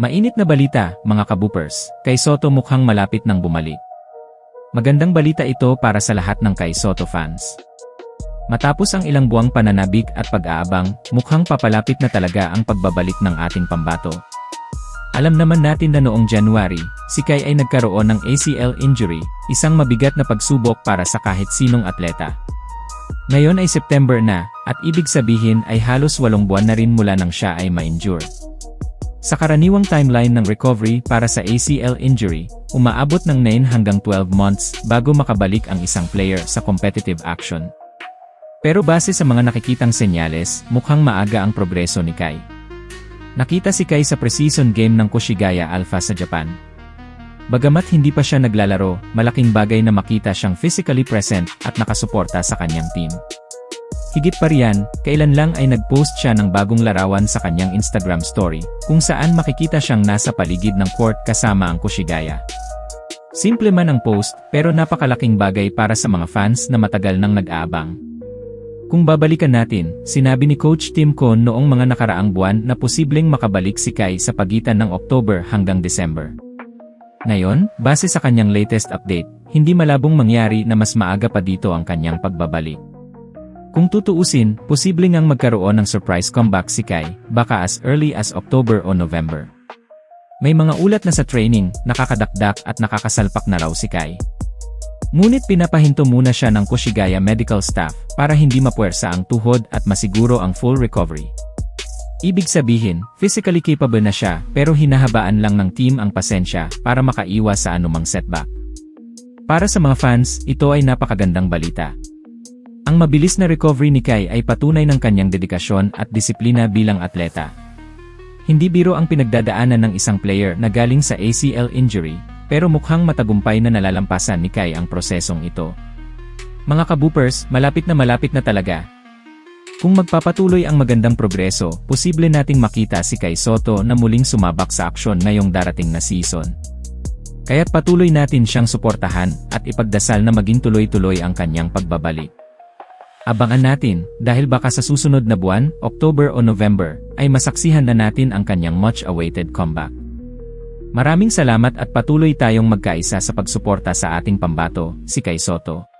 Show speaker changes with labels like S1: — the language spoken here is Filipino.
S1: Mainit na balita, mga kabupers, kay Soto mukhang malapit nang bumalik. Magandang balita ito para sa lahat ng kay Soto fans. Matapos ang ilang buwang pananabik at pag-aabang, mukhang papalapit na talaga ang pagbabalik ng ating pambato. Alam naman natin na noong January, si Kai ay nagkaroon ng ACL injury, isang mabigat na pagsubok para sa kahit sinong atleta. Ngayon ay September na, at ibig sabihin ay halos walong buwan na rin mula nang siya ay ma-injure. Sa karaniwang timeline ng recovery para sa ACL injury, umaabot ng 9 hanggang 12 months bago makabalik ang isang player sa competitive action. Pero base sa mga nakikitang senyales, mukhang maaga ang progreso ni Kai. Nakita si Kai sa preseason game ng Koshigaya Alpha sa Japan. Bagamat hindi pa siya naglalaro, malaking bagay na makita siyang physically present at nakasuporta sa kanyang team. Higit pa riyan, kailan lang ay nag-post siya ng bagong larawan sa kanyang Instagram story, kung saan makikita siyang nasa paligid ng court kasama ang Koshigaya. Simple man ang post, pero napakalaking bagay para sa mga fans na matagal nang nag-aabang. Kung babalikan natin, sinabi ni Coach Tim Cohn noong mga nakaraang buwan na posibleng makabalik si Kai sa pagitan ng October hanggang December. Ngayon, base sa kanyang latest update, hindi malabong mangyari na mas maaga pa dito ang kanyang pagbabalik. Kung tutuusin, posible ngang magkaroon ng surprise comeback si Kai, baka as early as October o November. May mga ulat na sa training, nakakadakdak at nakakasalpak na raw si Kai. Ngunit pinapahinto muna siya ng Koshigaya medical staff para hindi mapuwersa ang tuhod at masiguro ang full recovery. Ibig sabihin, physically capable na siya pero hinahabaan lang ng team ang pasensya para makaiwas sa anumang setback. Para sa mga fans, ito ay napakagandang balita. Ang mabilis na recovery ni Kai ay patunay ng kanyang dedikasyon at disiplina bilang atleta. Hindi biro ang pinagdadaanan ng isang player na galing sa ACL injury, pero mukhang matagumpay na nalalampasan ni Kai ang prosesong ito. Mga kabupers, malapit na malapit na talaga. Kung magpapatuloy ang magandang progreso, posible nating makita si Kai Soto na muling sumabak sa aksyon ngayong darating na season. Kaya't patuloy natin siyang suportahan at ipagdasal na maging tuloy-tuloy ang kanyang pagbabalik. Abangan natin, dahil baka sa susunod na buwan, October o November, ay masaksihan na natin ang kanyang much-awaited comeback. Maraming salamat at patuloy tayong magkaisa sa pagsuporta sa ating pambato, si Kai Soto.